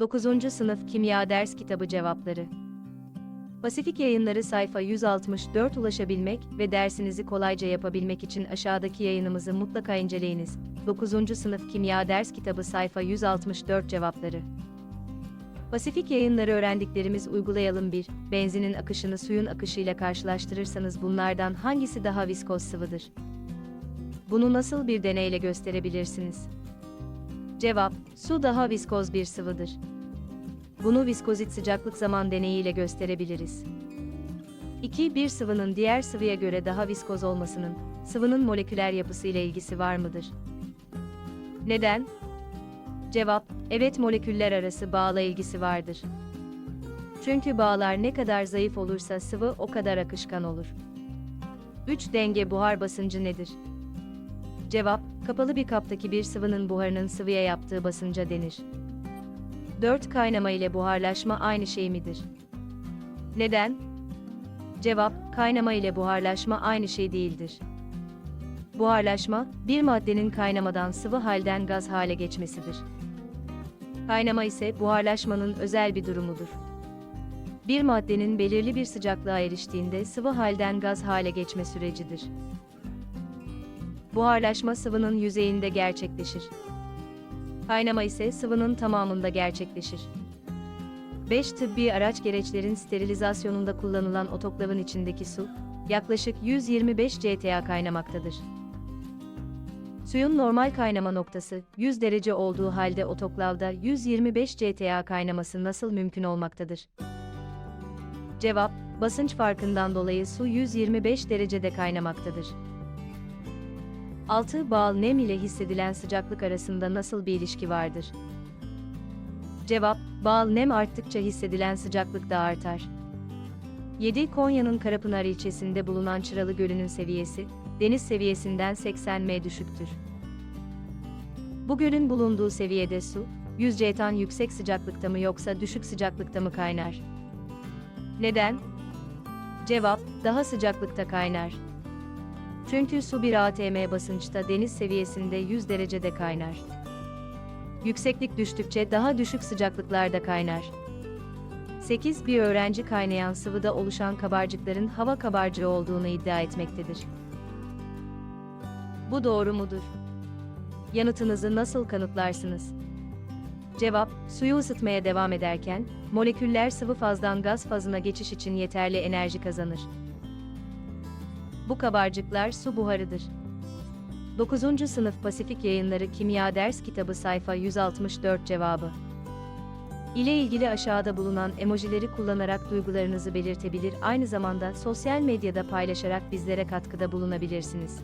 9. Sınıf Kimya Ders Kitabı Cevapları Pasifik Yayınları sayfa 164 ulaşabilmek ve dersinizi kolayca yapabilmek için aşağıdaki yayınımızı mutlaka inceleyiniz. 9. Sınıf Kimya Ders Kitabı sayfa 164 Cevapları Pasifik Yayınları öğrendiklerimiz uygulayalım 1. Benzinin akışını suyun akışıyla karşılaştırırsanız bunlardan hangisi daha viskoz sıvıdır? Bunu nasıl bir deneyle gösterebilirsiniz? Cevap, su daha viskoz bir sıvıdır. Bunu viskozit sıcaklık zaman deneyiyle gösterebiliriz. 2. Bir sıvının diğer sıvıya göre daha viskoz olmasının, sıvının moleküler yapısı ile ilgisi var mıdır? Neden? Cevap, evet moleküller arası bağla ilgisi vardır. Çünkü bağlar ne kadar zayıf olursa sıvı o kadar akışkan olur. 3. Denge buhar basıncı nedir? Cevap, kapalı bir kaptaki bir sıvının buharının sıvıya yaptığı basınca denir. 4. Kaynama ile buharlaşma aynı şey midir? Neden? Cevap, kaynama ile buharlaşma aynı şey değildir. Buharlaşma, bir maddenin kaynamadan sıvı halden gaz hale geçmesidir. Kaynama ise buharlaşmanın özel bir durumudur. Bir maddenin belirli bir sıcaklığa eriştiğinde sıvı halden gaz hale geçme sürecidir. Buharlaşma sıvının yüzeyinde gerçekleşir. Kaynama ise sıvının tamamında gerçekleşir. 5 tıbbi araç gereçlerin sterilizasyonunda kullanılan otoklavın içindeki su, yaklaşık 125 CTA kaynamaktadır. Suyun normal kaynama noktası 100 derece olduğu halde otoklavda 125 CTA kaynaması nasıl mümkün olmaktadır? Cevap, basınç farkından dolayı su 125 derecede kaynamaktadır. 6. Bağıl nem ile hissedilen sıcaklık arasında nasıl bir ilişki vardır? Cevap, bağıl nem arttıkça hissedilen sıcaklık da artar. 7. Konya'nın Karapınar ilçesinde bulunan Çıralı Gölü'nün seviyesi, deniz seviyesinden 80 m düşüktür. Bu gölün bulunduğu seviyede su, 100 C'tan yüksek sıcaklıkta mı yoksa düşük sıcaklıkta mı kaynar? Neden? Cevap, daha sıcaklıkta kaynar. Çünkü su bir atm basınçta deniz seviyesinde 100 derecede kaynar. Yükseklik düştükçe daha düşük sıcaklıklarda kaynar. 8. Bir öğrenci kaynayan sıvıda oluşan kabarcıkların hava kabarcığı olduğunu iddia etmektedir. Bu doğru mudur? Yanıtınızı nasıl kanıtlarsınız? Cevap, suyu ısıtmaya devam ederken, moleküller sıvı fazdan gaz fazına geçiş için yeterli enerji kazanır. Bu kabarcıklar su buharıdır. 9. Sınıf Pasifik Yayınları Kimya Ders Kitabı sayfa 164 cevabı. İle ilgili aşağıda bulunan emojileri kullanarak duygularınızı belirtebilir, aynı zamanda sosyal medyada paylaşarak bizlere katkıda bulunabilirsiniz.